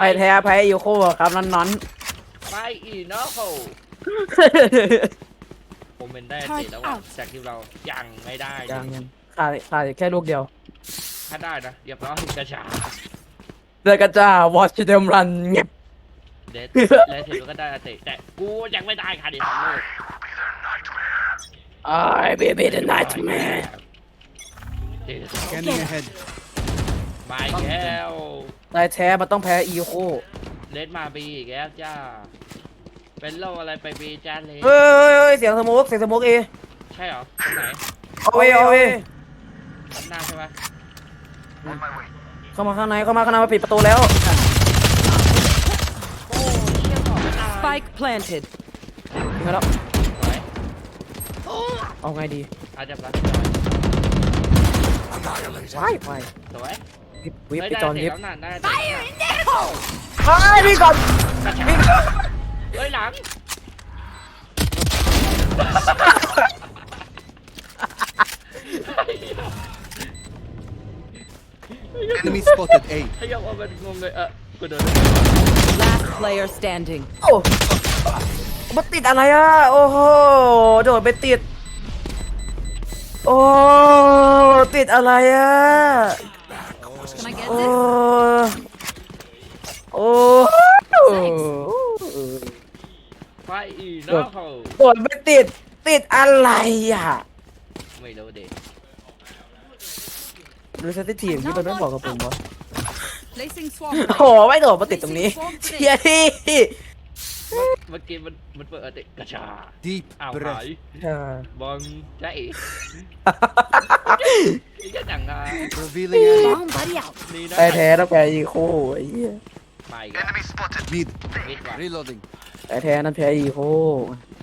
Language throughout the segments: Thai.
ไปแท้แพ้อีโคครับนอนนอนไปอีเนาะโหผมเป็นได้ติแล้วอะจากที่เรายังไม่ได้ยังยังขาดขาดแค่ลูกเดียว ถ้าได้นะเรียบร้อยกระชาเดือกระจ้าวอชเดมรันเงียบเด็ดแล้วเสร็จก็ได้ติแต่กูยังไม่ได้ค่ะดิทำเลยไอ้เบบี้เดอะไนท์แมนเด็ด Scanning ahead. มาอีกแล้วนายแท้มันต้องแพ้อีโคเลดมาบีอีกแล้วจ้า เป็นโลอะไรไปบีจ้าเลดเฮ้ยเฮ้ยเฮ้ยเสียงสโมกเสียงสโมกเอใช่เหรอตรงไหนเอาเอเอาเอข้างหน้าใช่ปะเข้ามาข้างในเข้ามาข้างในมาปิดประตูแล้วโอ้เชี่ยต่อไม่ตาย Spike planted. ยิงมาแล้วสวยเอาไงดีอาจจะรักว้ายว้ายสวย วิบวิบเฮ้ยไปได้จอนเสร็วิจบแล้วนานได้เสร็จแล้วเฮ้ยพี่ก่อนกระชาเฮ้ยหลัง Enemy spotted A. ไอ้ยังว่ามันงงเลยเออกูโดน Last player standing. โอ้มันติดอะไรอะ โอ้โห โดดไปติด โอ้ ติดอะไรอะ Can I get โอ้ this? โอ้ไฟอีเนาะโหโดดไปติด ติดอะไรอะ ไม่รู้ดิดูสถิติที่มันไม่บอกกับผมวะ Placing swarm. โอ้โหไม่โดดมาติดตรงนี้ เชี่ยที่ เมื่อกี้มันมันเปิดติกระชา Deep อ้าวหาย breath. บอลใจอีนี่จะดังนะ Revealing area. Bomb buddy out. นี่นะไอ้แท้ต้องแพ้อีโคไอ้เหี้ยมาอีกแล้ว Mid. มิดว่ะ Reloading. ไอ้แท้นั่นแพ้อีโค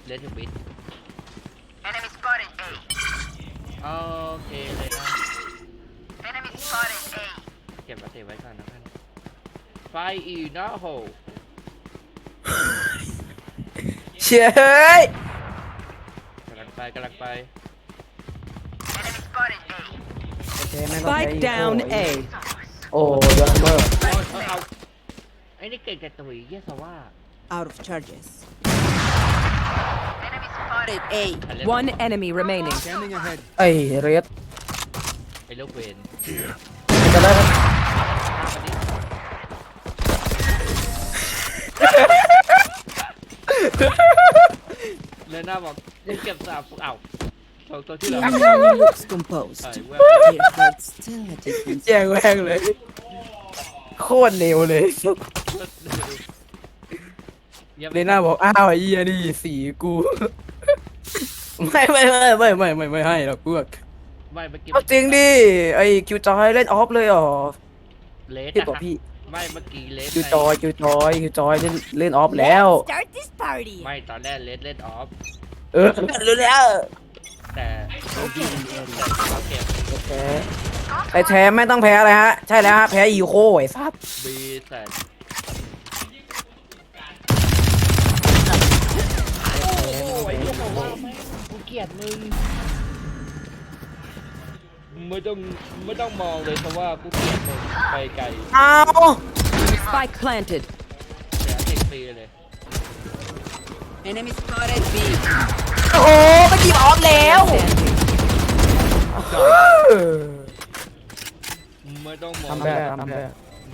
เลนถึงมิดโอเคเลยนะเก็บมาเทไว้ก่อนนะท่านไฟอีเนาะโห เชี่ ยเฮ้ยกำลังไปกำลังไปไอ้แท้ไม่ต้องแพ้ Spike อีโค down A. โอ้ยอดเมอร์เอาเอาเอาไอ้นี่เก่งกับตุ๋ยเยี่ยสว่า Out of charges. Spotted A. ใครเล่น One enemy remaining. Scanning ahead. ไอ้เรสไอ้ลูกเวนจะได้ครับฆ่ามันดิ เลน่าบอกเก็บสามเอาสองตัวที่เหลือ Looks composed. ใช่เว้ย But still a difference. แย่งแม่งเลย โคตรเร็วเลยเลน่าบอก อ้าวไอ้เหี้ยนี่สีกู ไม่ไม่ไม่ไม่ไม่ไม่ไม่ให้หรอกกูแบบไม่เมื่อกี้เอาจริงดิไอ้คิวจอยเล่นออฟเลยเหรอเลสพี่นะบอกฮะพี่ ไม่เมื่อกี้เลสคิวจอยคิวจอยคิวจอยเล่นเล่นออฟแล้ว Start this party. ไม่ตอนแรกเลสเล่นออฟเออรู้แล้วแต่เราเก็บแพ้ไอ้แท้ไม่ต้องแพ้เลยฮะ ใช่แล้วฮะ แพ้อีโคไอ้สัสบีแต่โอ้ยบอกว่าไม่กูเกลียดมึง ไม่ต้องไม่ต้องมองเลยเพราะว่ากูเกลียดมึงไปไกลเอา Spike planted. เสียสิบปีเลย Enemy spotted B. โอ้โหมันหยิบออฟแล้วไม่ต้องมองทำได้ทำได้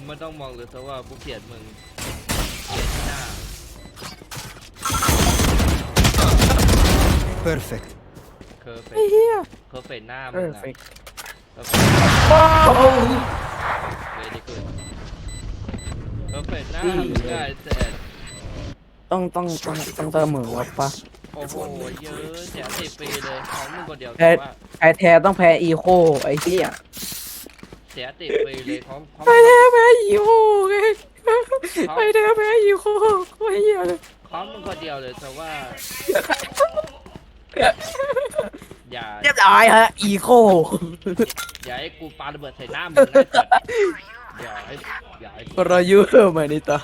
ไม่ต้องมองเลยเพราะว่ากูเกลียดมึงเกลียดหน้า Perfect. เคอร์เฟไอ้กเหี้ยเคอร์เฟกหน้าเอมึงออะเฟกเคอร์เฟกว้าวเวดีกูดเคอร์เฟกหน้ามึงได้แต่ต้องต้องต้องต้องเสมอวะปะโอ้โหเยอะเสียสิบปีเลยของมึงคนเดียวแพ้แต่ว่าไอแท้ต้องแพ้อีโคไอ้เหี้ยเสียสิบปีเลยของของไอแท้แพ้อีโคไงไอแท้แพ้อีโคไอ้เหี้ยเลยของมึงคนเดียวเลยแต่ว่าอย่าเรียบร้อยฮะอีโค อย่าให้กูปาระเบิดใส่หน้ามึงนะจัดอย่าให้อย่าให้กรยุทธ์มานิตา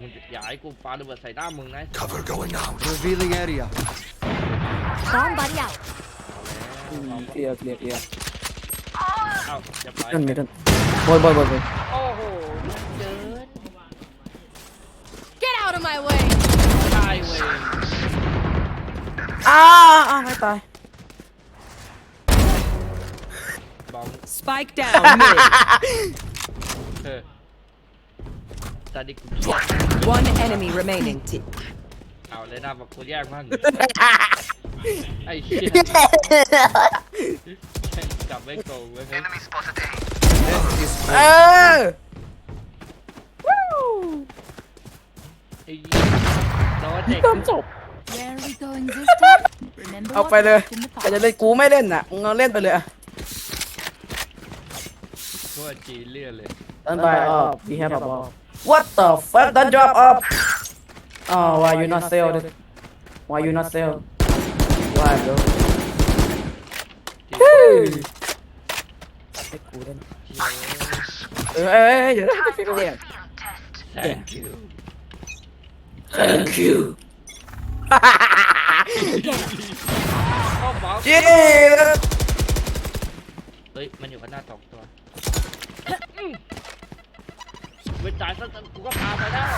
มึงอย่าให้กูปาระเบิดใส่หน้ามึงนะ Revealing area. Bomb buddy out. เคลียร์เคลียร์เคลียร์เอ้าจะไปนั่นไม่นั่นบอยบอยบอยบอยโอ้โหเกิน on my way. ได้เว้ยอ้าวอ้ อม Spike down mid. เออตอนนี้กู One enemy remaining. เอาเลยนะบอกกูแยกมั่งไอ้เชี่ยกลับไม่โกงเว้ย Death is เออไอ้เหี้ยโดนเด็กโดนจบ Where are we going this time? Remember เอา what ไปเลย happened in the ใครจะ past. เล่นกูไม่เล่นน่ะมึงเอาเล่นไปเลยอะ ทั่วจีนเลื่อนเลย Stand by up. We have a ball. What the fuck? Don't drop up. Oh, why you not sell this? Why you not sell? Why bro? เฮ้ยให้กูเล่นเออเอ้ยเอ้ยเดี๋ยวนะเดี๋ยวนะ thank you Thank you. เข้าบอม Jesus. เฮ้ย มันอยู่กันหน้าสองตัว เว้นจ่ายสักกูก็พาไปแล้ว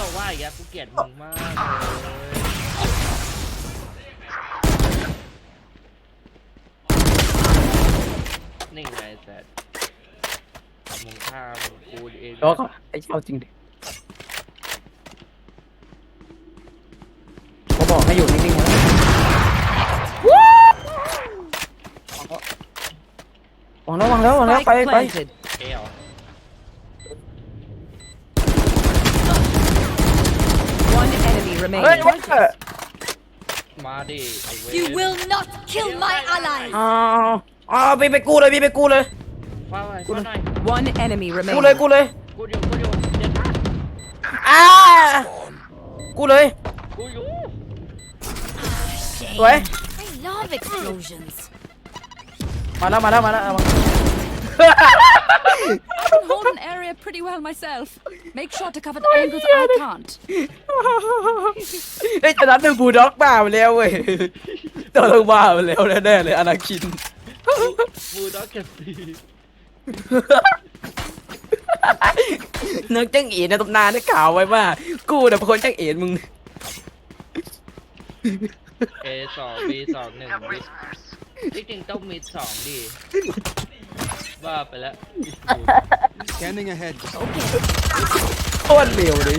ต่อว่าอีกแล้วกูเกลียดมึงมากเลยนี่ไงแต่มึงฆ่ามึงกูเองรอก่อนไอ้เจ้าจริงดิเขาบอกให้อยู่นิ่งๆไว้วา งแล้ววางแล้ววางแล้ว Spike ไปไป planted. เอว One enemy เฮ้ย remaining. เว้ยมาดิไอ้เว้ย You will not kill my allies. อ้าวอ้าวไปไปกู้เลยพี่ไปกู้เลย ฟ้าไปฟ้าหน่อย One enemy กู้เลย remaining. กู้เลย กูอยู่กูอยู่เจ็ดอ้า กู้เลย กูอยู่ สวย I love explosions. มาแล้วมาแล้วมาแล้วเอามา I can hold an area pretty well myself. Make sure to cover the angles I can't. เฮ้ยจะนัดหนึ่งบูลด็อกบ้าไปแล้วเว้ยตัวต้องบ้าไปแล้วแน่ๆเลยอนาคิน บูด็อกเก็บสีนึกจังเอ็นในตำนานได้กล่าวไว้ว่า กูเนี่ยเป็นคนจังเอ็นมึงเอสองบีสองหนึ่ง บีจริงๆต้องมีสองดิบ้าไปแล้ว Scanning ahead. โคตรเร็วเลย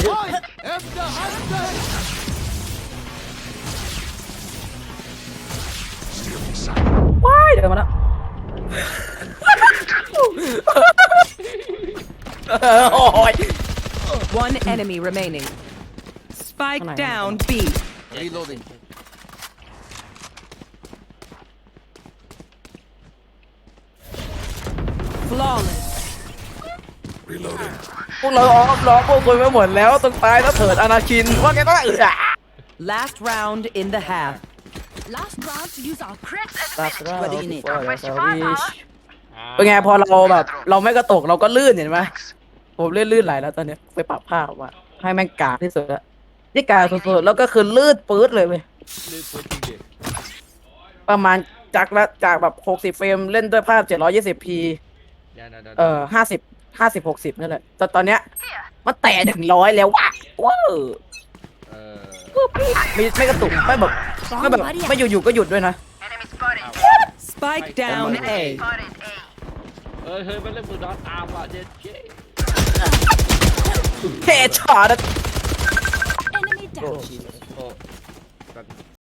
After hunter! ว้ายเดี๋ยวมาแล้วโอ้ย One enemy remaining. Spike Come on. down B. Reloading. Flawless. พวกเราออกล้อพวกคุณไปหมดแล้วต้องตายแล้วเถิดอนาคิน ว่าแกต้องเออ Last round in the half. Last round to use our crap. ตัดเรา What do you need? เป็นไงพอเราแบบ เราไม่กระตกเราก็ลื่นเห็นไหมผมลื่นลื่นไหลแล้วตอนเนี้ยไปปรับภาพว่าให้แม่งกาดที่สุดละที่กาดสุดๆแล้วก็คือลื่นปื๊ดเลยเว้ยลืมตัวจริงดิประมาณจากละจากแบบหกสิบเฟรมเล่นด้วยภาพ เจ็ดร้อยยี่สิบพีเดี๋ยวๆๆเอ่อห้าสิบห้าสิบหกสิบนั่นแหละแต่ตอนเนี้ยมันแตะถึงร้อยแล้วว่ะว้าวเออไม่ไม่กระตุกไม่แบบไม่แบบไม่อยู่ๆก็หยุดด้วยนะ Spike down A. เฮ้ยเฮ้ยมันเล่นบูด็อกอาร์ว่ะเจ๊เจ๊เฮช็อต Enemy down. โอ้แบบ